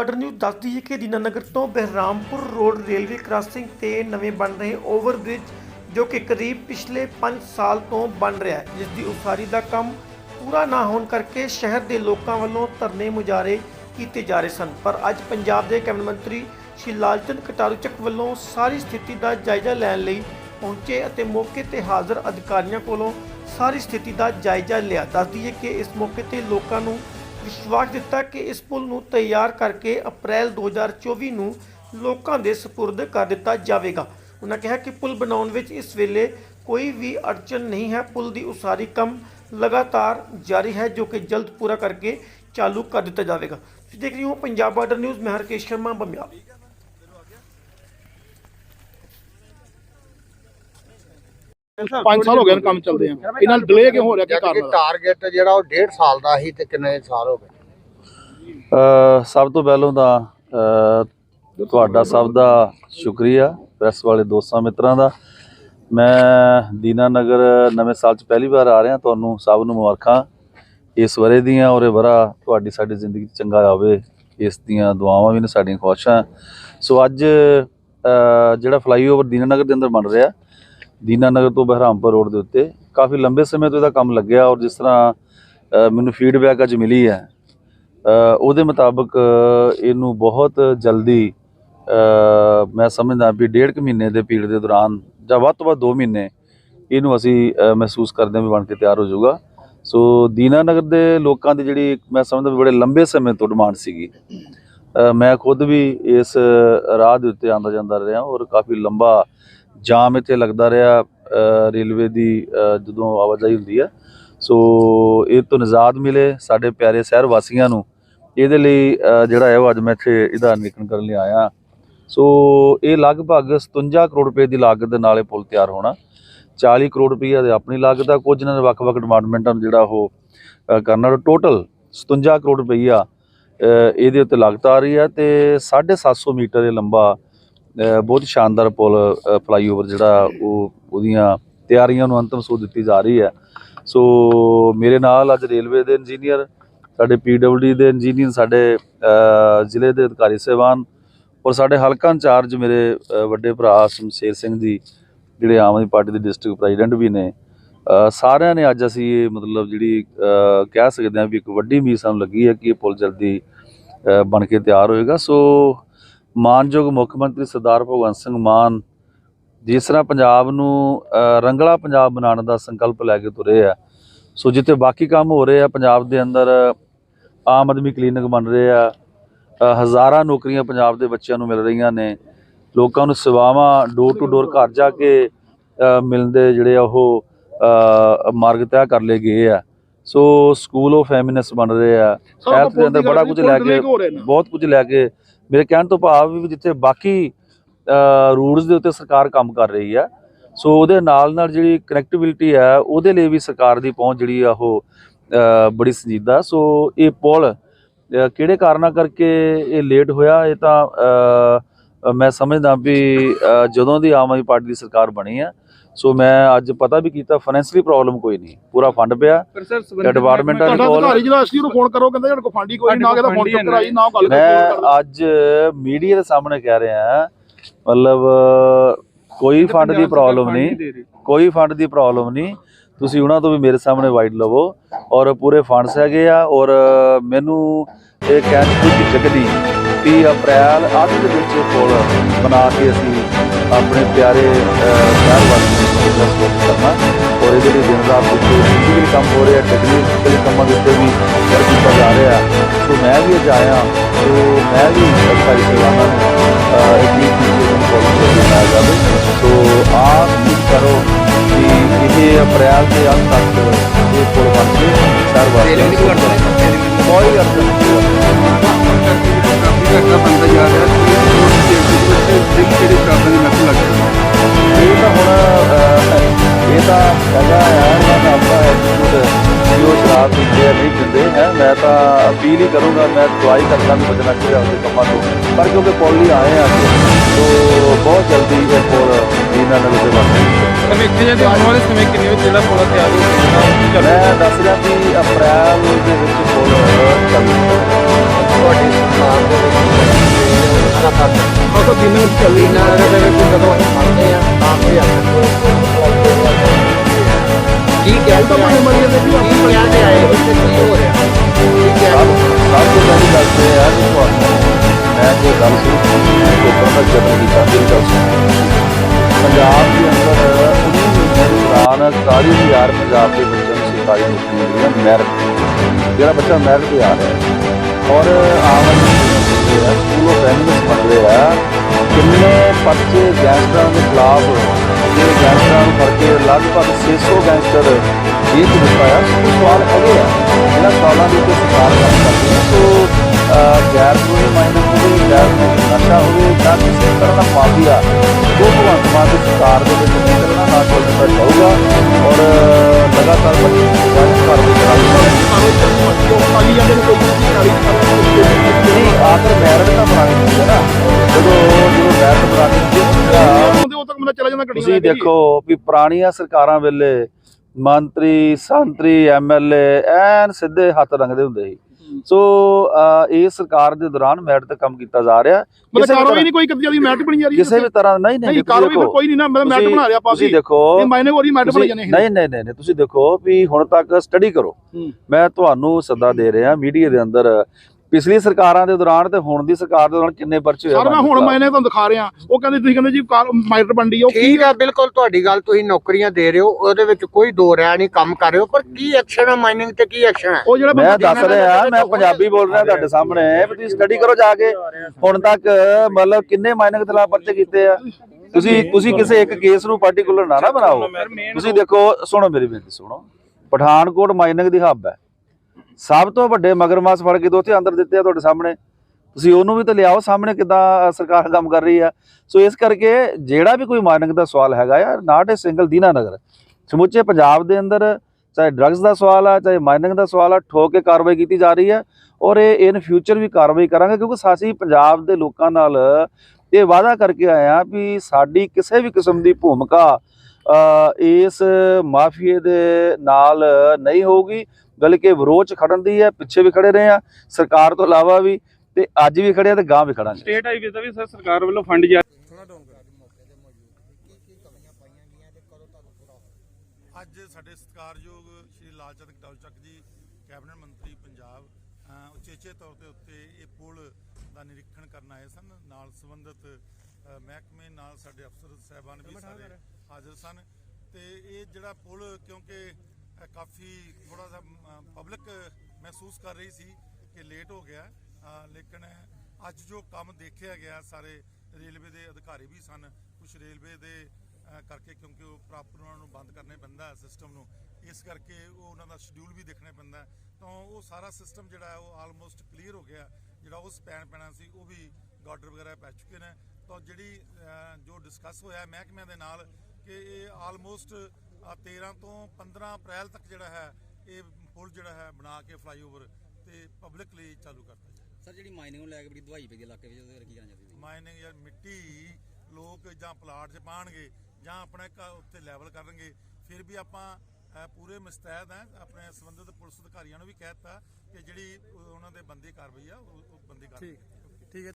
Border news ਦੱਸਦੀ ਹੈ ਕਿ ਦੀਨਾਨਗਰ ਤੋਂ ਬਹਿਰਾਮਪੁਰ ਰੋਡ ਰੇਲਵੇ ਕ੍ਰਾਸਿੰਗ ਤੇ ਨਵੇਂ ਬਣ ਰਹੇ ਓਵਰਬ੍ਰਿਜ, ਜੋ ਕਿ ਕਰੀਬ ਪਿਛਲੇ 5 ਸਾਲ ਤੋਂ ਬਣ ਰਿਹਾ ਹੈ ਜਿਸ ਦੀ ਉਸਾਰੀ ਦਾ ਕੰਮ ਪੂਰਾ ਨਾ ਹੋਣ ਕਰਕੇ ਸ਼ਹਿਰ ਦੇ ਲੋਕਾਂ ਵੱਲੋਂ ਧਰਨੇ ਮੁਜ਼ਾਹਰੇ ਕੀਤੇ ਜਾ ਰਹੇ ਸਨ। ਪਰ ਅੱਜ ਪੰਜਾਬ ਦੇ ਕੈਬਨਿਟ ਮੰਤਰੀ ਸ਼੍ਰੀ ਲਾਲਚੰਦ ਕਟਾਰੂਚੱਕ ਵੱਲੋਂ ਸਾਰੀ ਸਥਿਤੀ ਦਾ ਜਾਇਜ਼ਾ ਲੈਣ ਲਈ ਪਹੁੰਚੇ ਅਤੇ ਮੌਕੇ ਤੇ ਹਾਜ਼ਰ ਅਧਿਕਾਰੀਆਂ ਕੋਲੋਂ ਸਾਰੀ ਸਥਿਤੀ ਦਾ ਜਾਇਜ਼ਾ ਲਿਆ। ਦੱਸਦੀ ਹੈ ਕਿ ਇਸ ਮੌਕੇ ਤੇ ਲੋਕਾਂ ਨੂੰ ਵਿਸ਼ਵਾਸ ਦਿੱਤਾ ਕਿ ਇਸ ਪੁਲ ਨੂੰ ਤਿਆਰ ਕਰਕੇ ਅਪ੍ਰੈਲ 2024 ਨੂੰ ਲੋਕਾਂ ਦੇ سپرد ਕਰ ਦਿੱਤਾ ਜਾਵੇਗਾ। ਉਹਨਾਂ ਕਿਹਾ ਕਿ ਪੁਲ ਬਣਾਉਣ ਵਿੱਚ ਇਸ ਵੇਲੇ ਕੋਈ ਵੀ ਅੜਚਨ ਨਹੀਂ ਹੈ। ਪੁਲ ਦੀ ਉਸਾਰੀ ਕੰਮ ਲਗਾਤਾਰ ਜਾਰੀ ਹੈ, ਜੋ ਕਿ ਜਲਦ ਪੂਰਾ ਕਰਕੇ ਚਾਲੂ ਕਰ ਦਿੱਤਾ ਜਾਵੇਗਾ। ਤੁਸੀਂ ਦੇਖ ਰਹੇ ਹੋ ਪੰਜਾਬ ਬਾਰਡਰ ਨਿਊਜ਼, ਮੈਂ ਹਰਕੇਸ਼ ਸ਼ਰਮਾ ਬੰਮਿਆਲ 5 ਸਾਲ ਹੋ ਗਏ ਕੰਮ ਚੱਲਦੇ ਆ। ਇਹਨਾਂ ਡਿਲੇ ਕਿਉਂ ਹੋ ਰਿਹਾ? ਕੀ ਕਾਰਨ ਟਾਰਗੇਟ ਜਿਹੜਾ ਉਹ 1.5 ਸਾਲ ਦਾ ਸੀ ਤੇ ਕਿੰਨੇ ਸਾਲ ਹੋ ਗਏ? ਸਭ ਤੋਂ ਪਹਿਲਾਂ ਦਾ ਤੁਹਾਡਾ ਸਭ ਦਾ ਸ਼ੁਕਰੀਆ ਪ੍ਰੈਸ ਵਾਲੇ ਦੋਸਤਾਂ ਮਿੱਤਰਾਂ ਦਾ। ਮੈਂ ਦੀਨਾ ਨਗਰ ਨਵੇਂ ਸਾਲ 'ਚ ਪਹਿਲੀ ਵਾਰ ਆ ਰਿਹਾ। ਤੁਹਾਨੂੰ ਸਭ ਨੂੰ ਮੁਬਾਰਕਾਂ। ਇਸ ਵਰੇ ਦੀਆਂ ਔਰ ਇਹ ਵਰਾ ਤੁਹਾਡੀ ਸਾਡੀ ਜ਼ਿੰਦਗੀ 'ਚ ਚੰਗਾ ਆਵੇ। ਇਸ ਦੀਆਂ ਦੁਆਵਾਂ ਵੀ ਨੇ ਸਾਡੀਆਂ ਖੁਆਇਸ਼ਾਂ। ਸੋ ਅੱਜ ਜਿਹੜਾ ਫਲਾਈਓਵਰ ਦੀਨਾਨਗਰ ਦੇ ਅੰਦਰ ਬਣ ਰਿਹਾ ਦੀਨਾਨਗਰ ਤੋਂ ਬਹਿਰਾਮਪੁਰ ਰੋਡ ਦੇ ਉੱਤੇ। ਕਾਫੀ ਲੰਬੇ ਸਮੇਂ ਤੋਂ ਇਹਦਾ ਕੰਮ ਲੱਗਿਆ ਔਰ ਜਿਸ ਤਰ੍ਹਾਂ ਮੈਨੂੰ ਫੀਡਬੈਕ ਅੱਜ ਮਿਲੀ ਹੈ। ਉਹਦੇ ਮੁਤਾਬਕ ਇਹਨੂੰ ਬਹੁਤ ਜਲਦੀ ਮੈਂ ਸਮਝਦਾ ਵੀ ਡੇਢ ਕੁ ਮਹੀਨੇ ਦੇ ਪੀਰੀਅਡ ਦੇ ਦੌਰਾਨ ਜਾਂ ਵੱਧ ਤੋਂ ਵੱਧ 2 ਮਹੀਨੇ ਇਹਨੂੰ ਅਸੀਂ ਮਹਿਸੂਸ ਕਰਦੇ ਹਾਂ ਵੀ ਬਣ ਕੇ ਤਿਆਰ ਹੋ ਜਾਊਗਾ। ਸੋ ਦੀਨਾਨਗਰ ਦੇ ਲੋਕਾਂ ਦੀ ਜਿਹੜੀ ਮੈਂ ਸਮਝਦਾ ਵੀ ਬੜੇ ਲੰਬੇ ਸਮੇਂ ਤੋਂ ਡਿਮਾਂਡ ਸੀਗੀ। ਮੈਂ ਖੁਦ ਵੀ ਇਸ ਰਾਹ ਦੇ ਉੱਤੇ ਆਂਦਾ ਜਾਂਦਾ ਰਿਹਾ ਔਰ ਕਾਫੀ ਲੰਬਾ ਜਾਮ ਇੱਥੇ ਲੱਗਦਾ ਰਿਹਾ ਰੇਲਵੇ ਦੀ ਜਦੋਂ ਆਵਾਜਾਈ ਹੁੰਦੀ ਹੈ ਸੋ ਇਹ ਤੋਂ ਨਿਜ਼ਾਦ ਮਿਲੇ ਸਾਡੇ ਪਿਆਰੇ ਸ਼ਹਿਰ ਵਾਸੀਆਂ ਨੂੰ। ਇਹਦੇ ਲਈ ਜਿਹੜਾ ਹੈ ਉਹ ਅੱਜ ਮੈਂ ਇੱਥੇ ਇਹਦਾ ਨਿਰੀਖਣ ਕਰਨ ਲਈ ਆਇਆ। ਸੋ ਇਹ ਲਗਭਗ 57 ਕਰੋੜ ਰੁਪਏ ਦੀ ਲਾਗਤ ਦੇ ਨਾਲ ਇਹ ਪੁਲ ਤਿਆਰ ਹੋਣਾ। 40 ਕਰੋੜ ਰੁਪਏ ਦੇ ਆਪਣੀ ਲਾਗਤ ਆ। ਕੁਝ ਇਹਨਾਂ ਦੇ ਵੱਖ-ਵੱਖ ਡਿਪਾਰਟਮੈਂਟਾਂ ਨੂੰ ਜਿਹੜਾ ਉਹ ਕਰਨਾ ਟੋਟਲ 57 ਕਰੋੜ ਰੁਪਈਆ ਇਹਦੇ ਉੱਤੇ ਲਾਗਤ ਆ ਰਹੀ ਹੈ ਤੇ 750 ਮੀਟਰ ਇਹ ਲੰਬਾ ਬਹੁਤ ਸ਼ਾਨਦਾਰ ਪੁਲ ਫਲਾਈਓਵਰ ਜਿਹੜਾ ਉਹ ਉਹਦੀਆਂ ਤਿਆਰੀਆਂ ਨੂੰ ਅੰਤਮ ਸੂਰ ਦਿੱਤੀ ਜਾ ਰਹੀ ਹੈ। ਸੋ ਮੇਰੇ ਨਾਲ ਅੱਜ ਰੇਲਵੇ ਦੇ ਇੰਜੀਨੀਅਰ ਸਾਡੇ ਪੀਡਬਲਡੀ ਦੇ ਇੰਜੀਨੀਅਰ ਸਾਡੇ ਜ਼ਿਲ੍ਹੇ ਦੇ ਅਧਿਕਾਰੀ ਸਹਿਬਾਨ ਔਰ ਸਾਡੇ ਹਲਕਾ ਇੰਚਾਰਜ ਮੇਰੇ ਵੱਡੇ ਭਰਾ ਸ਼ਮਸ਼ੇਰ ਸਿੰਘ ਜੀ, ਜਿਹੜੇ ਆਮ ਆਦਮੀ ਪਾਰਟੀ ਦੇ ਡਿਸਟ੍ਰਿਕਟ ਪ੍ਰੈਜ਼ੀਡੈਂਟ ਵੀ ਨੇ। ਸਾਰਿਆਂ ਨੇ ਅੱਜ ਅਸੀਂ ਇਹ ਮਤਲਬ ਜਿਹੜੀ ਕਹਿ ਸਕਦੇ ਹਾਂ ਵੀ ਇੱਕ ਵੱਡੀ ਉਮੀਦ ਸਾਨੂੰ ਲੱਗੀ ਹੈ ਕਿ ਇਹ ਪੁਲ ਜਲਦੀ ਬਣ ਕੇ ਤਿਆਰ ਹੋਏਗਾ। ਸੋ ਮਾਨਯੋਗ ਮੁੱਖ ਮੰਤਰੀ ਸਰਦਾਰ ਭਗਵੰਤ ਸਿੰਘ ਮਾਨ ਜਿਸ ਤਰ੍ਹਾਂ ਪੰਜਾਬ ਨੂੰ ਰੰਗਲਾ ਪੰਜਾਬ ਬਣਾਉਣ ਦਾ ਸੰਕਲਪ ਲੈ ਕੇ ਤੁਰੇ ਆ। ਸੋ ਜਿੱਥੇ ਬਾਕੀ ਕੰਮ ਹੋ ਰਹੇ ਆ ਪੰਜਾਬ ਦੇ ਅੰਦਰ ਆਮ ਆਦਮੀ ਕਲੀਨਿਕ ਬਣ ਰਹੇ ਆ। ਹਜ਼ਾਰਾਂ ਨੌਕਰੀਆਂ ਪੰਜਾਬ ਦੇ ਬੱਚਿਆਂ ਨੂੰ ਮਿਲ ਰਹੀਆਂ ਨੇ। ਲੋਕਾਂ ਨੂੰ ਸੇਵਾਵਾਂ ਡੋਰ ਟੂ ਡੋਰ ਘਰ ਜਾ ਕੇ ਮਿਲਦੇ ਜਿਹੜੇ ਉਹ ਮਾਰਗ ਤੈਅ ਕਰ ਲਏ ਗਏ ਆ। ਸੋ ਸਕੂਲ ਆਫ ਫੈਮਿਨਿਸ ਬਣ ਰਹੇ ਆ। ਹੈਲਥ ਦੇ ਅੰਦਰ ਬੜਾ ਕੁਝ ਲੈ ਕੇ? ਬਹੁਤ ਕੁਝ ਲੈ ਕੇ ਮੇਰੇ ਕਹਿਣ ਤੋਂ ਭਾਵ ਵੀ ਜਿੱਥੇ ਬਾਕੀ ਰੂਟਸ ਦੇ ਉੱਤੇ ਸਰਕਾਰ ਕੰਮ ਕਰ ਰਹੀ ਹੈ, ਸੋ ਉਹਦੇ ਨਾਲ ਨਾਲ ਜਿਹੜੀ ਕਨੈਕਟੀਵਿਟੀ ਹੈ, ਉਹਦੇ ਲਈ ਵੀ ਸਰਕਾਰ ਦੀ ਪਹੁੰਚ ਜਿਹੜੀ ਆ ਉਹ ਬੜੀ ਸੰਜੀਦਾ। ਸੋ ਇਹ ਪੁਲ ਕਿਹੜੇ ਕਾਰਨਾਂ ਕਰਕੇ ਇਹ ਲੇਟ ਹੋਇਆ, ਇਹ ਤਾਂ ਮੈਂ ਸਮਝਦਾ ਵੀ ਜਦੋਂ ਦੀ ਆਮ ਆਦਮੀ ਪਾਰਟੀ ਦੀ ਸਰਕਾਰ ਬਣੀ ਹੈ ਸੋ ਮੈਂ ਅੱਜ ਪਤਾ ਵੀ ਕੀਤਾ ਫਾਈਨੈਂਸ਼ਲੀ ਪ੍ਰੋਬਲਮ ਕੋਈ ਨਹੀਂ। ਪੂਰਾ ਫੰਡ ਪਿਆ। ਪਰ ਸਰ ਡਿਪਾਰਟਮੈਂਟਾਂ ਤੁਹਾਡਾ ਕੋਲ ਅਧਿਕਾਰੀ ਜਿਹੜਾ ਐਸਟੀ ਨੂੰ ਫੋਨ ਕਰੋ ਕਹਿੰਦਾ ਜਿਹੜਾ ਕੋ ਫੰਡੀ ਕੋਈ ਨਾ ਕਹਿੰਦਾ ਫੋਨ ਚੁੱਕ ਕਰਾਈ ਨਾ ਗੱਲ ਮੈਂ ਅੱਜ ਮੀਡੀਆ ਦੇ ਸਾਹਮਣੇ ਕਹਿ ਰਿਹਾ ਮਤਲਬ ਕੋਈ ਫੰਡ ਦੀ ਪ੍ਰੋਬਲਮ ਨਹੀਂ। ਕੋਈ ਫੰਡ ਦੀ ਪ੍ਰੋਬਲਮ ਨਹੀਂ। ਤੁਸੀਂ ਉਹਨਾਂ ਤੋਂ ਵੀ ਮੇਰੇ ਸਾਹਮਣੇ ਵਾਈਡ ਲਵੋ। ਔਰ ਪੂਰੇ ਫੰਡਸ ਹੈਗੇ ਆ। ਔਰ ਮੈਨੂੰ ਇਹ ਕਹਿਣ ਦੀ ਨਹੀਂ। ਵੀ ਅਪ੍ਰੈਲ ਅੱਧ ਦੇ ਵਿੱਚ ਪੁਲ ਬਣਾ ਕੇ ਅਸੀਂ ਆਪਣੇ ਪਿਆਰੇ ਸ਼ਹਿਰ ਵਾਸੀਆਂ ਨੂੰ ਕਰਨਾ ਔਰ ਇਹਦੇ ਲਈ ਦਿਨ ਰਾਤ ਵਿੱਚ ਫਿਜ਼ੀਕਲ ਕੰਮ ਹੋ ਰਿਹਾ ਟੈਕਨੀਕਲ ਕੰਮਾਂ ਦੇ ਉੱਤੇ ਵੀ ਵਰਕ ਕੀਤਾ ਜਾ ਰਿਹਾ ਸੋ ਮੈਂ ਵੀ ਅੱਜ ਆਇਆ ਸੋ ਮੈਂ ਵੀ ਅਧਿਕਾਰੀ ਸੇਵਾਵਾਂ ਨੂੰ ਇੱਕ ਹੀ ਚੀਜ਼ ਨੂੰ ਫੋਲੋ ਜਾਵੇ ਸੋ ਆਪ ਕਰੋ ਕਿ ਇਹ ਅਪ੍ਰੈਲ ਦੇ ਅਪੀਲ ਹੀ ਕਰੂੰਗਾ ਮੈਂ ਦੁਆਈ ਕਰਦਾ ਵੀ ਬਚਣਾ ਚਾਹੀਦਾ ਉਹਦੇ ਕੰਮਾਂ ਤੋਂ ਪਰ ਕਿਉਂਕਿ ਪੁਲ ਆਏ ਆ ਤੋ ਬਹੁਤ ਜਲਦੀ ਇਹ ਪੁਲ ਦੀਨਾ ਨਗਰ ਦੇ ਵਾਸਤੇ ਮੈਂ ਇੱਥੇ ਜੇ ਆਉਣ ਵਾਲੇ ਸਮੇਂ ਕਿੰਨੇ ਵਿੱਚ ਜਿਹੜਾ ਪੁਲ ਤਿਆਰ ਹੋ ਮੈਂ ਦੱਸ ਰਿਹਾ ਵੀ ਅਪ੍ਰੈਲ ਦੇ ਵਿੱਚ ਪੁਲ ਤੁਹਾਡੀ ਸਰਕਾਰ ਦੇ ਵਿੱਚ ਲਗਾਤਾਰ ਆਸਾ ਦਿਨਾਂ ਵਿੱਚ ਚੱਲੀ ਇਹਨਾਂ ਦੇ ਵਿੱਚ ਜਦੋਂ ਅਸੀਂ ਫੜਦੇ ਆ ਤਾਂ ਕੋਈ ਕੀ ਕਹਿੰਦੇ ਤਾਂ ਮਰੀਜ਼ ਨੇ ਵੀ ਕੀ ਕਹਿੰਦੇ ਆਏ ਵੀ ਤੇ ਕੀ ਹੋ ਰਿਹਾ? ਕੀ ਕਹਿੰਦੇ ਸਭ ਤੋਂ ਪਹਿਲੀ ਗੱਲ ਤੇ ਇਹ ਹੈ ਕਿ ਤੁਹਾਨੂੰ ਮੈਂ ਜੋ ਗੱਲ ਸ਼ੁਰੂ ਕੀਤੀ ਹੈ ਕਿ ਬੰਦਾ ਜਦੋਂ ਦੀ ਸਾਡੀ ਗੱਲ ਪੰਜਾਬ ਦੇ ਅੰਦਰ 19 ਮਹੀਨੇ ਦੇ ਦੌਰਾਨ 40000 ਪੰਜਾਬ ਦੇ ਬੱਚਿਆਂ ਨੂੰ ਸਰਕਾਰੀ ਨੌਕਰੀ ਮਿਲੀ ਹੈ ਮੈਰਿਟ ਜਿਹੜਾ ਬੱਚਾ ਮੈਰਿਟ ਤੇ ਆ ਰਿਹਾ ਹੈ ਔਰ Aam Aadmi school of animals ਬਣ ਰਿਹਾ ਕਿੰਨੇ ਪਰਚੇ ਗੈਂਗਸਟਰਾਂ ਦੇ ਖਿਲਾਫ ਜਿਹੜੇ ਗੈਂਗਸਟਰਾਂ ਨੂੰ ਫੜ ਕੇ ਲਗਭਗ 600 ਗੈਂਗਸਟਰ ਜੇਲ੍ਹ ਚ ਦਿੱਤਾ ਆ ਸੋ ਸਵਾਲ ਹੈਗੇ ਆ ਇਹਨਾਂ ਸਵਾਲਾਂ ਦੇ ਉੱਤੇ ਸਰਕਾਰ ਕੰਮ ਕਰਦੀ ਦਾ ਮਾਫੀਆ ਉਹ ਭਗਵੰਤ ਮਾਨ ਦੀ ਸਰਕਾਰ ਦੇ ਵਿੱਚ ਨਹੀਂ ਕਰਨਾ ਕੋਈ ਦਿੱਤਾ ਜਾਊਗਾ ਔਰ, ਲਗਾਤਾਰ ਬੱਚੇ ਜਾਇਜ਼ ਕਾਰਵਾਈ ਕਰਾਂਗੇ ਆਖਰ ਮੈਰਿਟ ਤਾਂ ਬਣਾਣੀ ਚਾਹੀਦੀ ਹੈ ਨਾ। ਜਦੋਂ ਜਦੋਂ ਮੈਰਿਟ ਬਣਾਣੀ ਚਾਹੀਦੀ ਤੁਸੀਂ ਦੇਖੋ ਵੀ ਪੁਰਾਣੀਆਂ ਸਰਕਾਰਾਂ ਵੇਲੇ ਮੰਤਰੀ, ਸੰਤਰੀ ਐਮਐਲਏ ਐਨ ਸਿੱਧੇ ਹੱਥ ਰੰਗਦੇ ਹੁੰਦੇ ਸੀ। ਸੋ ਇਸ ਸਰਕਾਰ ਦੇ ਦੌਰਾਨ ਮੈਰਿਟ ਤੇ ਕੰਮ ਕੀਤਾ ਜਾ ਰਿਹਾ। ਕਿਸੇ ਵੀ ਕਾਰਵਾਈ ਤਰ੍ਹਾਂ- ਨਹੀਂ ਕੋਈ ਕਦੀ ਮੈਟ ਬਣੀ ਜਾ ਰਹੀ ਕਿਸੇ ਵੀ ਤਰ੍ਹਾਂ ਨਹੀਂ ਨਹੀਂ ਕਾਰਵਾਈ ਕੋਈ ਨਹੀਂ ਨਾ ਮੈਟ ਬਣਾ ਰਿਹਾ ਪਾਸੀ ਤੁਸੀਂ ਦੇਖੋ। ਇਹ ਮਾਇਨੇ ਹੋਰੀ ਮੈਟ ਬਣਾ ਤੁਸੀਂ- ਜਾਂਦੇ ਨਹੀਂ ਨਹੀਂ ਨਹੀਂ ਤੁਸੀਂ ਦੇਖੋ ਵੀ ਹੁਣ ਤੱਕ ਸਟੱਡੀ ਕਰੋ। ਮੈਂ ਤੁਹਾਨੂੰ ਸੱਦਾ ਦੇ ਰਿਹਾ ਮੀਡੀਆ ਦੇ ਅੰਦਰ ਪਿਛਲੀ ਸਰਕਾਰਾਂ ਦੇ ਦੌਰਾਨ ਤੇ ਹੁਣ ਦੀ ਸਰਕਾਰ ਦੇ ਦੌਰਾਨ ਕਿੰਨੇ ਪਰਚੇ ਹੋਏ ਸਰ ਮੈਂ ਹੁਣ ਮਾਇਨੇ ਤੁਹਾਨੂੰ ਦਿਖਾ ਰਿਹਾ। ਉਹ ਕਹਿੰਦੇ ਤੁਸੀਂ ਕਹਿੰਦੇ ਜੀ ਮਾਈਟਰ ਆ ਉਹ ਕੀ ਠੀਕ ਆ ਬਿਲਕੁਲ ਤੁਹਾਡੀ ਗੱਲ ਤੁਸੀਂ ਨੌਕਰੀਆਂ ਦੇ ਰਹੇ ਹੋ ਉਹਦੇ ਵਿੱਚ ਕੋਈ ਦੋ ਰਿਆ ਨਹੀਂ ਕੰਮ ਕਰ ਰਹੇ ਹੋ ਪਰ ਕੀ ਐਕਸ਼ਨ ਹੈ ਮਾਈਨਿੰਗ ਤੇ ਕੀ ਐਕਸ਼ਨ ਹੈ ਉਹ ਜਿਹੜਾ ਮੈਂ ਦੱਸ ਰਿਹਾ ਮੈਂ ਪੰਜਾਬੀ ਬੋਲ ਰਿਹਾ ਤੁਹਾਡੇ ਸਾਹਮਣੇ ਵੀ ਤੁਸੀਂ ਸਟੱਡੀ ਕਰੋ ਜਾ ਕੇ। ਹੁਣ ਤੱਕ ਮਤਲਬ ਕਿੰਨੇ ਮਾਈਨਿੰਗ ਖਿਲਾਫ ਪਰਚੇ ਕੀਤੇ ਆ? ਤੁਸੀਂ ਤੁਸੀਂ ਕਿਸੇ ਇੱਕ ਕੇਸ ਨੂੰ ਪਾਰਟਿਕੂਲਰ ਨਾ ਨਾ ਬਣਾਓ। ਤੁਸੀਂ ਦੇਖੋ ਸੁਣੋ ਮੇਰੀ ਬੇਨਤੀ ਸੁਣੋ। ਪਠਾਨਕੋਟ ਮਾਈਨਿੰਗ ਦੀ ਹੱਬ ਹੈ। ਸਭ ਤੋਂ ਵੱਡੇ ਮਗਰਮੱਛ ਫੜ ਕੇ ਦੋ ਉੱਥੇ ਅੰਦਰ ਦਿੱਤੇ ਆ ਤੁਹਾਡੇ ਸਾਹਮਣੇ। ਤੁਸੀਂ ਉਹਨੂੰ ਵੀ ਤਾਂ ਲਿਆਓ, ਸਾਹਮਣੇ ਕਿਦਾਂ ਸਰਕਾਰ ਕੰਮ ਕਰ ਰਹੀ ਆ। ਸੋ ਇਸ ਕਰਕੇ ਜਿਹੜਾ ਵੀ ਕੋਈ ਮਾਈਨਿੰਗ ਦਾ ਸਵਾਲ ਹੈਗਾ ਆ ਨਾਟ ਏ ਸਿੰਗਲ ਦੀਨਾ ਨਗਰ ਸਮੁੱਚੇ ਪੰਜਾਬ ਦੇ ਅੰਦਰ ਚਾਹੇ ਡਰੱਗਸ ਦਾ ਸਵਾਲ ਆ, ਚਾਹੇ ਮਾਈਨਿੰਗ ਦਾ ਸਵਾਲ ਆ, ਠੋਕ ਕੇ ਕਾਰਵਾਈ ਕੀਤੀ ਜਾ ਰਹੀ ਹੈ ਔਰ ਇਹ ਇਨ ਫਿਊਚਰ ਵੀ ਕਾਰਵਾਈ ਕਰਾਂਗੇ ਕਿਉਂਕਿ ਸਾਸੀ ਪੰਜਾਬ ਦੇ ਲੋਕਾਂ ਨਾਲ ਇਹ ਵਾਅਦਾ ਕਰਕੇ ਆਏ ਆ ਵੀ ਸਾਡੀ ਕਿਸੇ ਵੀ ਕਿਸਮ ਦੀ ਭੂਮਿਕਾ ਇਸ ਮਾਫੀਏ ਦੇ ਨਾਲ ਨਹੀਂ ਹੋਊਗੀ ਬਲਕਿ ਵਿਰੋਧ 'ਚ ਖੜਨ ਦੀ ਹੈ ਪਿੱਛੇ ਵੀ ਖੜੇ ਰਹੇ ਆ ਸਰਕਾਰ ਤੋਂ ਇਲਾਵਾ ਵੀ ਤੇ ਅੱਜ ਵੀ ਖੜੇ ਆ ਤੇ ਗਾਂ ਵੀ ਖੜਾਂਗੇ। ਸਟੇਟ ਹਾਈਵੇ ਦਾ ਵੀ ਸਰ ਸਰਕਾਰ ਵੱਲੋਂ ਫੰਡ ਜਾ ਅੱਜ ਸਾਡੇ ਸਤਿਕਾਰਯੋਗ ਸ਼੍ਰੀ ਲਾਲਚੰਦ ਚੱਕ ਜੀ ਕੈਬਨਿਟ ਮੰਤਰੀ ਪੰਜਾਬ ਉਚੇਚੇ ਤੌਰ ਤੇ ਉੱਤੇ ਇਹ ਪੁਲ ਦਾ ਨਿਰੀਖਣ ਕਰਨ ਆਏ ਸਨ। ਨਾਲ ਸੰਬੰਧਿਤ ਮਹਿਕਮੇ ਨਾਲ ਸਾਡੇ ਅਫਸਰ ਸਹਿਬਾਨ ਵੀ ਸਾਰੇ ਹਾਜ਼ਰ ਸਨ ਤੇ ਇਹ ਜਿਹੜਾ ਪੁਲ ਕਿਉਂਕਿ ਕਾਫੀ ਥੋੜਾ ਜਿਹਾ ਪਬਲਿਕ ਮਹਿਸੂਸ ਕਰ ਰਹੀ ਸੀ ਕਿ ਲੇਟ ਹੋ ਗਿਆ। ਲੇਕਿਨ ਅੱਜ ਜੋ ਕੰਮ ਦੇਖਿਆ ਗਿਆ, ਸਾਰੇ ਰੇਲਵੇ ਦੇ ਅਧਿਕਾਰੀ ਵੀ ਸਨ। ਕੁਝ ਰੇਲਵੇ ਦੇ ਕਰਕੇ ਕਿਉਂਕਿ ਉਹ ਪ੍ਰੋਪਰ ਉਹਨਾਂ ਨੂੰ ਬੰਦ ਕਰਨੇ ਪੈਂਦਾ ਸਿਸਟਮ ਨੂੰ, ਇਸ ਕਰਕੇ ਉਹ ਉਹਨਾਂ ਦਾ ਸ਼ਡਿਊਲ ਵੀ ਦੇਖਣਾ ਪੈਂਦਾ ਤਾਂ ਉਹ ਸਾਰਾ ਸਿਸਟਮ ਜਿਹੜਾ ਉਹ ਆਲਮੋਸਟ ਕਲੀਅਰ ਹੋ ਗਿਆ। ਜਿਹੜਾ ਉਹ ਸਪੈਨ ਪੈਣਾ ਸੀ, ਉਹ ਵੀ ਗਾਰਡਰ ਵਗੈਰਾ ਪੈ ਚੁੱਕੇ ਨੇ। ਤਾਂ ਜਿਹੜੀ ਜੋ ਡਿਸਕਸ ਹੋਇਆ ਮਹਿਕਮਿਆਂ ਦੇ ਨਾਲ ਕਿ ਇਹ ਆਲਮੋਸਟ 13 ਤੋਂ 15 ਅਪ੍ਰੈਲ ਤੱਕ ਜਿਹੜਾ ਹੈ ਇਹ ਪੁਲ ਜਿਹੜਾ ਹੈ ਬਣਾ ਕੇ ਫਲਾਈਓਵਰ ਤੇ ਪਬਲਿਕ ਲਈ ਚਾਲੂ ਕਰਤਾ ਜਾਏ। ਸਰ ਜਿਹੜੀ ਮਾਈਨਿੰਗ ਨੂੰ ਲੈ ਕੇ ਬੜੀ ਦਵਾਈ ਪਈ ਇਲਾਕੇ ਵਿੱਚ ਉਹਦੇ ਬਾਰੇ ਕੀ ਕਹਿਣਾ ਚਾਹੁੰਦੇ ਮਾਈਨਿੰਗ ਜਾਂ ਮਿੱਟੀ ਲੋਕ ਜਾਂ ਪਲਾਟ 'ਚ ਪਾਣਗੇ ਜਾਂ ਆਪਣੇ ਉੱਤੇ ਲੈਵਲ ਕਰਨਗੇ ਫਿਰ ਵੀ ਆਪਾਂ ਪੂਰੇ ਮੁਸਤੈਦ ਹੈ ਆਪਣੇ ਸੰਬੰਧਿਤ ਪੁਲਿਸ ਅਧਿਕਾਰੀਆਂ ਨੂੰ ਵੀ ਕਹਿ ਦਿੱਤਾ ਕਿ ਜਿਹੜੀ ਉਹ- ਉਹਨਾਂ ਦੇ ਬੰਦੀ ਕਾਰਵਾਈ ਆ ਉਹ ਉਹ ਬੰਦੀ ਕਰ